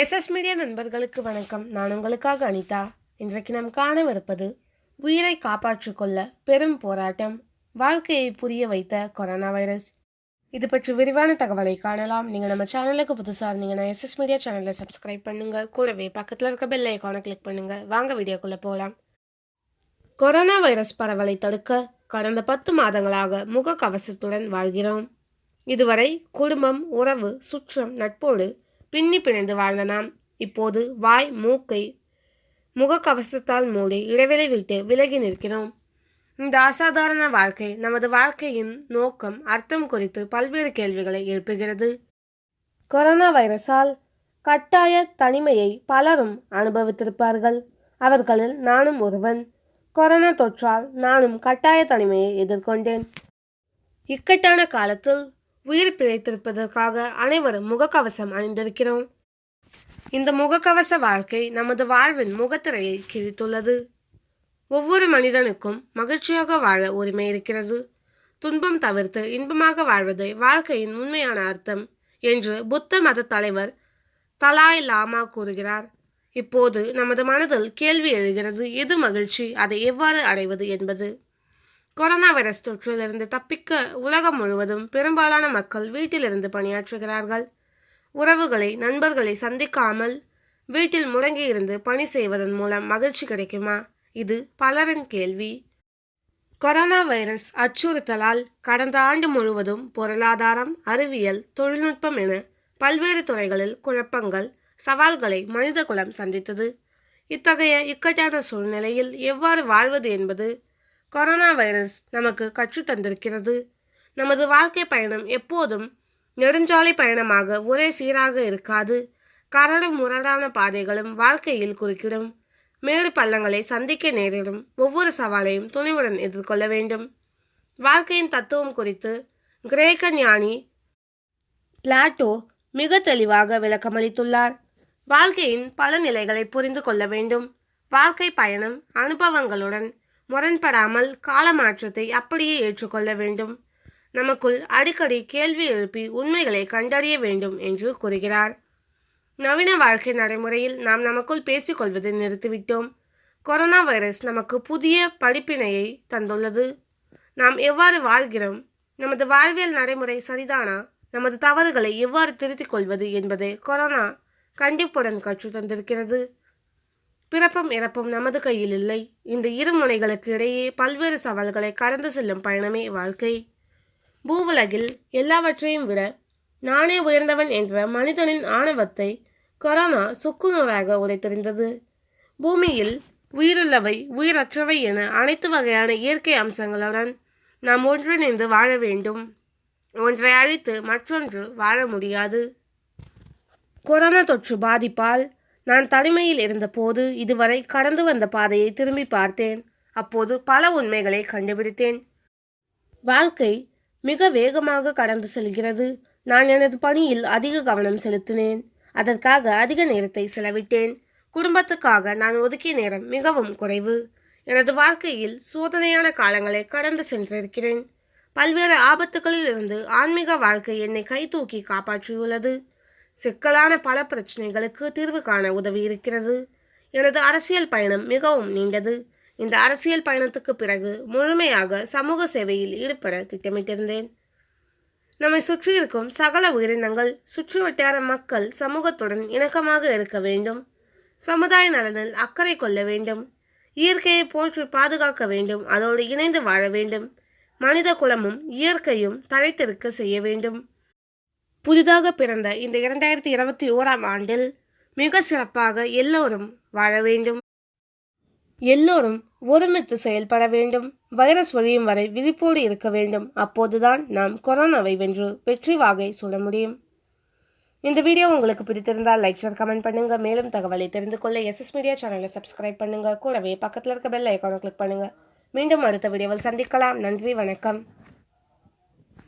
SS media நண்பர்களுக்கு வணக்கம். நான் உங்களுக்காக அனிதா. இன்றைக்கு நாம் காணவிருப்பது உயிரை காப்பாற்றிக்கொள்ள பெரும் போராட்டம் வாழ்க்கையை புரிய வைத்த கொரோனா வைரஸ். இது பற்றி விரிவான தகவலை காணலாம். நீங்கள் நம்ம சேனலுக்கு புதுசாக இருந்தீங்கன்னா எஸ்எஸ் மீடியா சேனலை சப்ஸ்கிரைப் பண்ணுங்கள் கூடவே பக்கத்தில் இருக்க பெல் ஐக்கானை கிளிக் பண்ணுங்கள் வாங்க வீடியோக்குள்ளே போகலாம் கொரோனா வைரஸ் பரவலை தடுக்க கடந்த பத்து மாதங்களாக முகக்கவசத்துடன் வாழ்கிறோம். இதுவரை குடும்பம் உறவு சுற்றம் நட்போடு பின்னி பிணைந்து வாழ்ந்த நாம் இப்போது வாய் மூக்கை முகக்கவசத்தால் மூடி இடைவெளி விட்டு விலகி நிற்கிறோம். இந்த அசாதாரண வாழ்க்கை நமது வாழ்க்கையின் நோக்கம் அர்த்தம் குறித்து பல்வேறு கேள்விகளை எழுப்புகிறது. கொரோனா வைரஸால் கட்டாய தனிமையை பலரும் அனுபவித்திருப்பார்கள். அவர்களில் நானும் ஒருவன். கொரோனா தொற்றால் நானும் கட்டாய தனிமையை எதிர்கொண்டேன். இக்கட்டான காலத்தில் உயிர் பிழைத்திருப்பதற்காக அனைவரும் முகக்கவசம் அணிந்திருக்கிறோம். இந்த முகக்கவச வாழ்க்கை நமது வாழ்வின் முகத்திரையை கிழித்துள்ளது. ஒவ்வொரு மனிதனுக்கும் மகிழ்ச்சியாக வாழ உரிமை இருக்கிறது. துன்பம் தவிர்த்து இன்பமாக வாழ்வதே வாழ்க்கையின் உண்மையான அர்த்தம் என்று புத்த மத தலைவர் தலாய் லாமா கூறுகிறார். இப்போது நமது மனதில் கேள்வி எழுகிறது எது மகிழ்ச்சி? அதை எவ்வாறு அடைவது என்பது. கொரோனா வைரஸ் தொற்றிலிருந்து தப்பிக்க உலகம் முழுவதும் பெரும்பாலான மக்கள் வீட்டிலிருந்து பணியாற்றுகிறார்கள். உறவுகளை நண்பர்களை சந்திக்காமல் வீட்டில் முடங்கியிருந்து பணி செய்வதன் மூலம் மகிழ்ச்சி கிடைக்குமா? இது பலரின் கேள்வி. கொரோனா வைரஸ் அச்சுறுத்தலால் கடந்த ஆண்டு முழுவதும் பொருளாதாரம் அறிவியல் தொழில்நுட்பம் என பல்வேறு துறைகளில் குழப்பங்கள் சவால்களை மனிதகுலம் சந்தித்தது. இத்தகைய இக்கட்டான சூழ்நிலையில் எவ்வாறு வாழ்வது என்பது கொரோனா வைரஸ் நமக்கு கற்றுத்தந்திருக்கிறது நமது வாழ்க்கை பயணம் எப்போதும் நெடுஞ்சாலை பயணமாக ஒரே சீராக இருக்காது. கரடும் முரடான பாதைகளும் வாழ்க்கையில் குறுக்கிடும். மேடு பள்ளங்களை சந்திக்க நேரிடும். ஒவ்வொரு சவாலையும் துணிவுடன் எதிர்கொள்ள வேண்டும். வாழ்க்கையின் தத்துவம் குறித்து கிரேக்க ஞானி பிளாட்டோ மிக தெளிவாக விளக்கமளித்துள்ளார். வாழ்க்கையின் பல நிலைகளை புரிந்து கொள்ள வேண்டும். வாழ்க்கை பயணம் அனுபவங்களுடன் முரண்படாமல் கால மாற்றத்தை அப்படியே ஏற்றுக்கொள்ள வேண்டும். நமக்குள் அடிக்கடி கேள்வி எழுப்பி உண்மைகளை கண்டறிய வேண்டும் என்று கூறுகிறார். நவீன வாழ்க்கை நடைமுறையில் நாம் நமக்குள் பேசிக்கொள்வதை நிறுத்திவிட்டோம். கொரோனா வைரஸ் நமக்கு புதிய படிப்பினையை தந்துள்ளது. நாம் எவ்வாறு வாழ்கிறோம்? நமது வாழ்வியல் நடைமுறை சரிதானா? நமது தவறுகளை எவ்வாறு திருத்திக் கொள்வது என்பதை கொரோனா கண்டிப்புடன் கற்று தந்திருக்கிறது பிறப்பும் இறப்பும் நமது கையில் இல்லை. இந்த இரு முனைகளுக்கு இடையே பல்வேறு சவால்களை கடந்து செல்லும் பயணமே வாழ்க்கை. பூவுலகில் எல்லாவற்றையும் விட நானே உயர்ந்தவன் என்ற மனிதனின் ஆணவத்தை கொரோனா சுக்குநூறாக உடைத்தெறிந்தது. பூமியில் உயிருள்ளவை உயிரற்றவை என அனைத்து வகையான இயற்கை அம்சங்களுடன் நாம் ஒன்றிணைந்து வாழ வேண்டும். ஒன்றை அழித்து மற்றொன்று வாழ முடியாது. கொரோனா தொற்று பாதிப்பால் நான் தனிமையில் இருந்தபோது இதுவரை கடந்து வந்த பாதையை திரும்பி பார்த்தேன். அப்போது பல உண்மைகளை கண்டுபிடித்தேன். வாழ்க்கை மிக வேகமாக கடந்து செல்கிறது. நான் எனது பணியில் அதிக கவனம் செலுத்தினேன். அதற்காக அதிக நேரத்தை செலவிட்டேன். குடும்பத்துக்காக நான் ஒதுக்கிய நேரம் மிகவும் குறைவு. எனது வாழ்க்கையில் சோதனையான காலங்களை கடந்து சென்றிருக்கிறேன். பல்வேறு ஆபத்துகளில் இருந்து ஆன்மீக வாழ்க்கை என்னை கைதூக்கி காப்பாற்றியுள்ளது. சிக்கலான பல பிரச்சனைகளுக்கு தீர்வு காண உதவி இருக்கிறது. எனது அரசியல் பயணம் மிகவும் நீண்டது. இந்த அரசியல் பயணத்துக்கு பிறகு முழுமையாக சமூக சேவையில் ஈடுபட திட்டமிட்டிருந்தேன். நம்மை சுற்றி இருக்கும் சகல உயிரினங்கள் சுற்று வட்டார மக்கள் சமூகத்துடன் இணக்கமாக இருக்க வேண்டும். சமுதாய நலனில் அக்கறை கொள்ள வேண்டும். இயற்கையை போற்றி பாதுகாக்க வேண்டும். அதோடு இணைந்து வாழ வேண்டும். மனித குலமும் இயற்கையும் தழைத்திருக்க செய்ய வேண்டும். புதிதாக பிறந்த இந்த இரண்டாயிரத்தி இருபத்தி ஓராம் ஆண்டில் மிக சிறப்பாக எல்லோரும் வாழ வேண்டும். எல்லோரும் ஒருமித்து செயல்பட வேண்டும். வைரஸ் ஒழியும் வரை விழிப்போடு இருக்க வேண்டும். அப்போதுதான் நாம் கொரோனாவை வென்று வெற்றி வாகை சொல்ல முடியும். இந்த வீடியோ உங்களுக்கு பிடித்திருந்தால் லைக் ஷேர் கமெண்ட் பண்ணுங்க. மேலும் தகவலை தெரிந்து கொள்ள எஸ்எஸ் மீடியா சேனலை சப்ஸ்கிரைப் பண்ணுங்க. கூடவே பக்கத்தில் இருக்க பெல் ஐக்கானை கிளிக் பண்ணுங்க. மீண்டும் அடுத்த வீடியோவில் சந்திக்கலாம். நன்றி வணக்கம்.